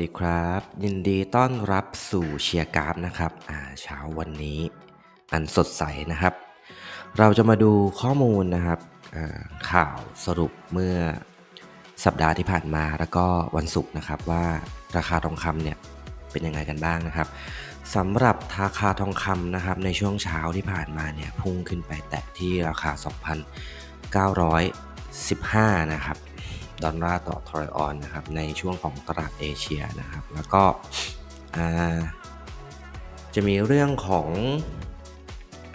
ดีครับ ยินดีต้อนรับสู่เชียร์กราฟนะครับอ่าเช้าวันนี้อันสดใสนะครับ เราจะมาดูข้อมูลนะครับข่าวสรุปเมื่อสัปดาห์ที่ผ่านมาแล้วก็วันศุกร์นะครับว่าราคาทองคำเนี่ยเป็นยังไงกันบ้างนะครับสำหรับราคาทองคำนะครับในช่วงเช้าที่ผ่านมาเนี่ยพุ่งขึ้นไปแตะที่ราคา 2,915 นะครับ ดอลลาร์ต่อทรอยออนนะครับในช่วงของตลาดเอเชียนะครับ แล้วก็จะมีเรื่องของ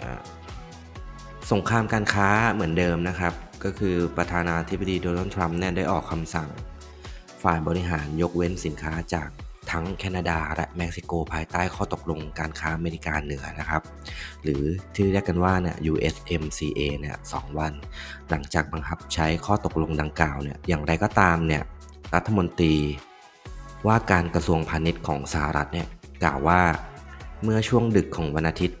อสงครามการค้าเหมือนเดิมนะครับ ก็คือประธานาธิบดีโดนัลด์ทรัมป์เนี่ยได้ออกคำสั่งฝ่ายบริหารยกเว้นสินค้าจาก ทั้งแคนาดาและเม็กซิโกภายใต้ข้อตกลงการค้าอเมริกาเหนือนะครับ หรือที่เรียกกันว่าเนี่ย USMCA เนี่ยสองวัน หลังจากบังคับใช้ข้อตกลงดังกล่าวเนี่ยอย่างไรก็ตามเนี่ยรัฐมนตรี ว่าการกระทรวงพาณิชย์ของสหรัฐเนี่ยกล่าวว่าเมื่อช่วงดึกของวันอาทิตย์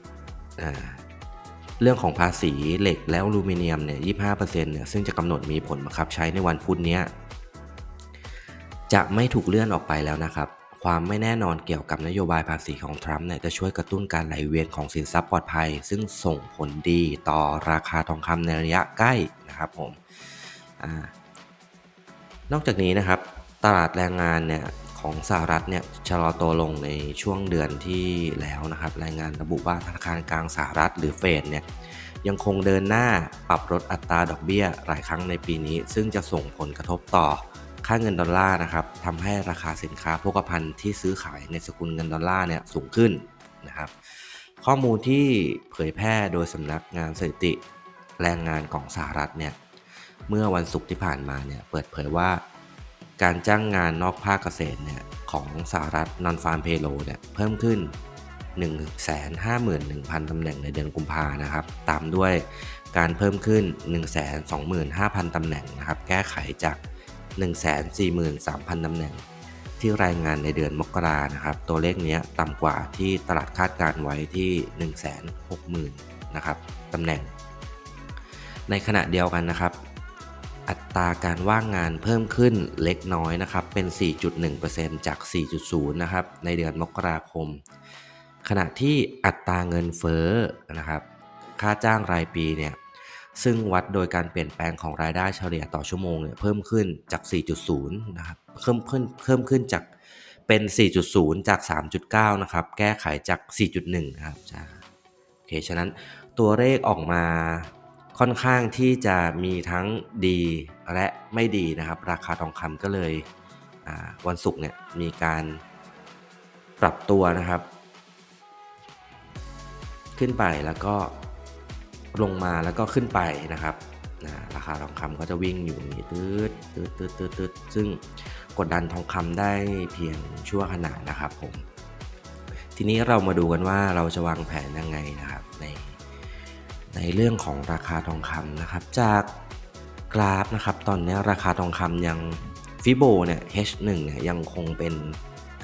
เรื่องของภาษีเหล็กและอลูมิเนียมเนี่ย 25%เนี่ยซึ่งจะกำหนดมีผลบังคับใช้ในวันพุธนี้ จะไม่ถูกเลื่อนออกไปแล้วนะครับ ความไม่แน่นอนเกี่ยวกับนโยบายภาษีของทรัมป์เนี่ยจะช่วยกระตุ้นการไหลเวียนของสินทรัพย์ปลอดภัย ซึ่งส่งผลดีต่อราคาทองคำในระยะใกล้นะครับผมอนอกจากนี้นะครับ ตลาดแรงงานเนี่ยของสหรัฐเนี่ยชะลอตัวลงในช่วงเดือนที่แล้วนะครับ รายงานระบุว่าธนาคารกลางสหรัฐหรือเฟดเนี่ยยังคงเดินหน้าปรับลดอัตราดอกเบี้ยหลายครั้งในปีนี้ ซึ่งจะส่งผลกระทบต่อ ค่าเงินดอลลาร์นะครับทำให้ราคาสินค้าโภคภัณฑ์ที่ซื้อขายในสกุลเงินดอลลาร์เนี่ยสูงขึ้นนะครับ ข้อมูลที่เผยแพร่โดยสำนักงานสถิติแรงงานของสหรัฐเนี่ยเมื่อวันศุกร์ที่ผ่านมาเนี่ยเปิดเผยว่า การจ้างงานนอกภาคเกษตรเนี่ยของสหรัฐ non farm payroll เนี่ยเพิ่มขึ้น 151,000ตำแหน่งในเดือนกุมภานะครับ ตามด้วยการเพิ่มขึ้น 125,000ตำแหน่งนะครับ แก้ไขจาก 143,000ตำแหน่ง ที่รายงานในเดือนมกรานะครับ ตัวเลขนี้ต่ำกว่าที่ตลาดคาดการไว้ที่ 160,000นะครับตำแหน่ง ในขณะเดียวกันนะครับ อัตราการว่างงานเพิ่มขึ้นเล็กน้อยนะครับ เป็น 4.1%จาก 4.0 นะครับ ในเดือนมกราคม ขณะที่อัตราเงินเฟ้อนะครับ ค่าจ้างรายปีเนี่ย ซึ่งวัดโดยการเปลี่ยนแปลงของรายได้เฉลี่ยต่อชั่วโมงเนี่ยเพิ่มขึ้นจาก 4.0 นะครับ เพิ่มขึ้นเพิ่มขึ้นจากเป็น 4.0 จาก 3.9 นะครับ แก้ไขจาก 4.1 นะครับจ้าโอเค ฉะนั้นตัวเลขออกมาค่อนข้างที่จะมีทั้งดีและไม่ดีนะครับ ราคาทองคำก็เลยวันศุกร์เนี่ยมีการปรับตัวนะครับ ขึ้นไปแล้วก็ ลงมาแล้วก็ขึ้นไปนะครับนะราคาทองคำก็จะวิ่งอยู่นี่ตืดตืดตืดตืดตืดซึ่งกดดันทองคำได้เพียงชั่วขณะนะครับผม ทีนี้เรามาดูกันว่าเราจะวางแผนยังไงนะครับในในเรื่องของราคาทองคำนะครับ จากกราฟนะครับตอนนี้ราคาทองคำยังฟิโบเนี่ย H1 เนี่ยยังคงเป็น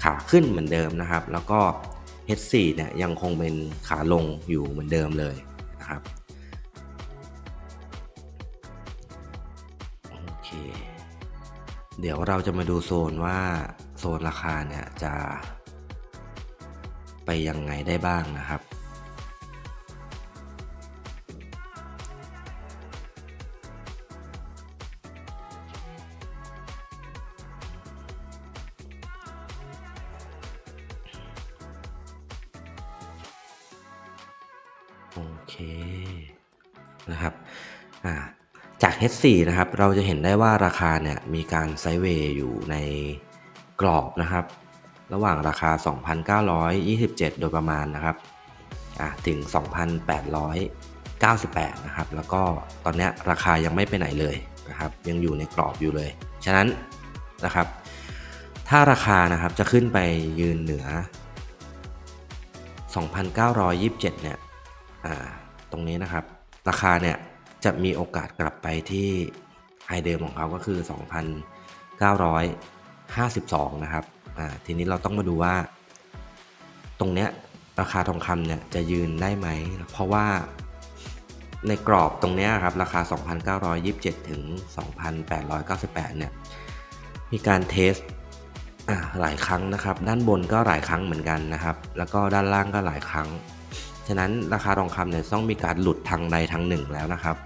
ขาขึ้นเหมือนเดิมนะครับ แล้วก็ H4 เนี่ยยังคงเป็นขาลงอยู่เหมือนเดิมเลยนะครับ เค เดี๋ยวเราจะมาดูโซนว่าโซนราคาเนี่ยจะ ไปยังไงได้บ้างนะครับ โอเคนะครับ อ่า จาก H4 นะครับ เราจะเห็นได้ว่าราคาเนี่ยมีการไซด์เวย์อยู่ในกรอบนะครับ ระหว่างราคา 2,927 โดยประมาณนะครับอ่าถึง 2,898 นะครับ แล้วก็ตอนนี้ราคายังไม่ไปไหนเลยนะครับ ยังอยู่ในกรอบอยู่เลย ฉะนั้นนะครับ ถ้าราคานะครับจะขึ้นไปยืนเหนือ 2,927 เนี่ยอ่าตรงนี้นะครับ ราคาเนี่ย จะมีโอกาสกลับไปที่ไฮเดิมของเขาก็คือ 2,952 นะครับอ่าทีนี้เราต้องมาดูว่า ตรงเนี้ยราคาทองคำเนี่ยจะยืนได้ไหม เพราะว่าในกรอบตรงเนี้ยครับราคา 2,927 ถึง 2,898 เนี่ยมีการเทสหลายครั้งนะครับ ด้านบนก็หลายครั้งเหมือนกันนะครับ แล้วก็ด้านล่างก็หลายครั้ง ฉะนั้นราคาทองคำเนี่ยต้องมีการหลุดทางใดทางหนึ่งแล้วนะครับ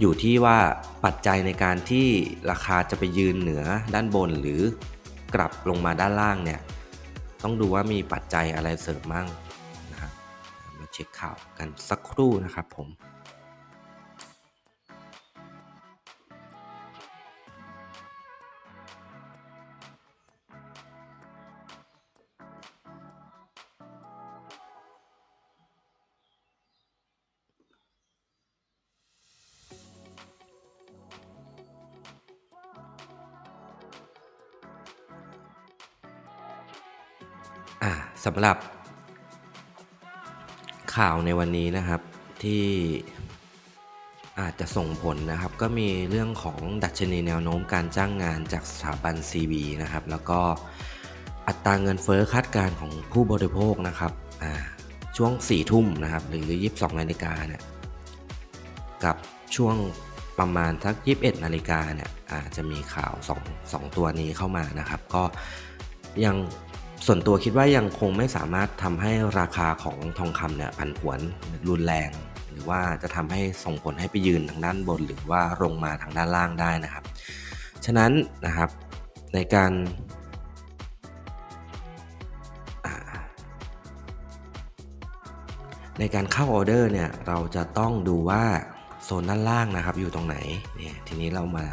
อยู่ที่ว่าปัจจัยในการที่ราคาจะไปยืนเหนือด้านบนหรือกลับลงมาด้านล่างเนี่ยต้องดูว่ามีปัจจัยอะไรเสริมมั่งนะครับมาเช็คข่าวกันสักครู่นะครับผม อ่าสำหรับ ข่าวในวันนี้นะครับที่อาจจะส่งผลนะครับ ก็มีเรื่องของดัชนีแนวโน้มการจ้างงานจากสถาบัน CB นะครับ แล้วก็อัตราเงินเฟ้อคาดการณ์ของผู้บริโภคนะครับช่วง 4 ทุ่มนะครับ หรือ 22 นาฬิกาเนี่ยกับช่วงประมาณทัก 21 นาฬิกาเนี่ยอาจจะมีข่าว 2 2 ตัวนี้เข้ามานะครับ ก็ยัง ส่วนตัวคิดว่ายังคงไม่สามารถทำให้ราคาของทองคำเนี่ยผันผวนรุนแรง หรือว่าจะทำให้ส่งผลให้ไปยืนทางด้านบน หรือว่าลงมาทางด้านล่างได้นะครับ ฉะนั้นนะครับในการในการเข้าออเดอร์เนี่ยเราจะต้องดูว่าโซนด้านล่างนะครับอยู่ตรงไหนเนี่ยทีนี้เรามา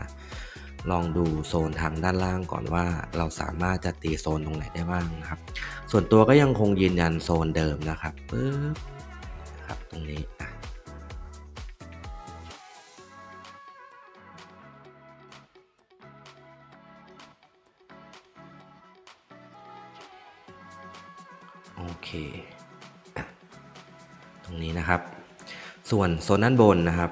ลองดูโซนทางด้านล่างก่อนว่า เราสามารถจะตีโซนตรงไหนได้บ้างนะครับ ส่วนตัวก็ยังคงยืนยันโซนเดิมนะครับปึ๊บครับตรงนี้อะโอเค ตรงนี้นะครับ ส่วนโซนด้านบนนะครับ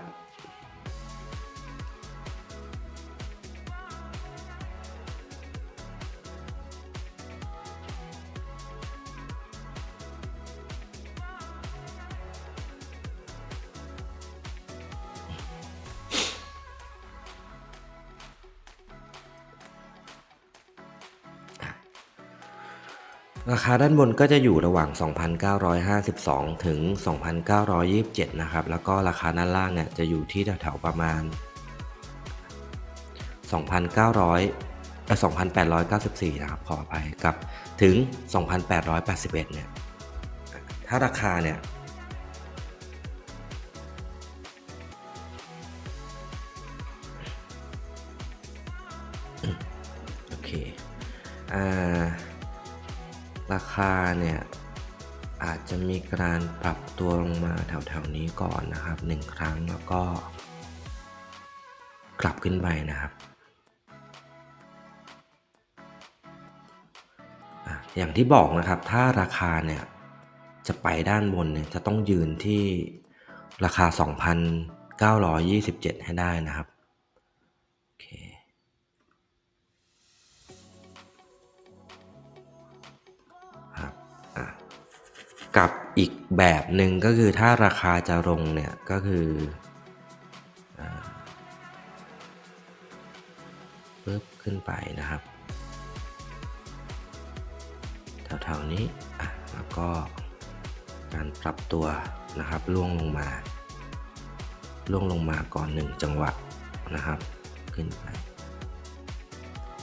ราคาด้านบนก็จะอยู่ระหว่าง 2,952 ถึง 2,927 นะครับ แล้วก็ราคาด้านล่างเนี่ยจะอยู่ที่แถวๆประมาณ 2,900เอ่อ2,894 นะครับ ขออภัยกับถึง 2,881 เนี่ย ถ้าราคาเนี่ยโอเค อ่ารา คาเนี่ยอาจจะมีการปรับตัวลงมาแถวๆนี้ก่อนนะครับหนึ่งครั้งแล้วก็ กลับขึ้นไปนะครับอะอย่างที่บอกนะครับถ้าราคาเนี่ยจะไปด้านบนเนี่ยจะต้องยืนที่ราคา 2,927 ให้ได้นะครับ กับอีกแบบหนึ่งก็คือถ้าราคาจะลงเนี่ยก็คือปึ๊บขึ้นไปนะครับแถวๆนี้อะแล้วก็การปรับตัวนะครับล่วงลงมาล่วงลงมาก่อนหนึ่งจังหวะนะครับ ขึ้นไป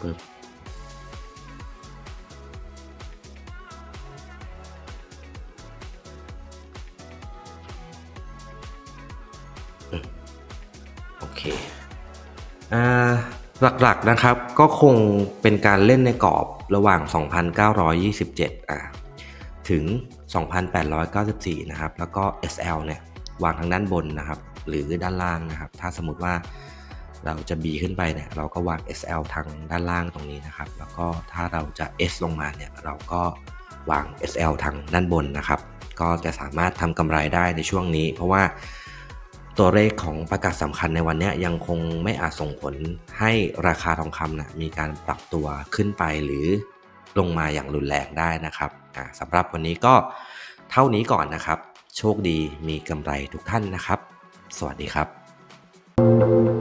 ปึ๊บ โอเคอ่าหลักๆนะครับก็คงเป็นการเล่นในกรอบระหว่าง 2,927อ่าถึง 2,894 นะครับ แล้วก็ SL เนี่ยวางทางด้านบนนะครับ หรือด้านล่างนะครับ ถ้าสมมติว่าเราจะ B ขึ้นไปเนี่ย เราก็วาง SL ทางด้านล่างตรงนี้นะครับ แล้วก็ถ้าเราจะ S ลงมาเนี่ย เราก็วาง SL ทางด้านบนนะครับ ก็จะสามารถทำกำไรได้ในช่วงนี้ เพราะว่า ตัวเลขของประกาศสำคัญในวันนี้ยังคงไม่อาจส่งผลให้ราคาทองคำนะมีการปรับตัวขึ้นไปหรือลงมาอย่างรุนแรงได้นะครับสำหรับวันนี้ก็เท่านี้ก่อนนะครับ โชคดีมีกำไรทุกท่านนะครับ สวัสดีครับ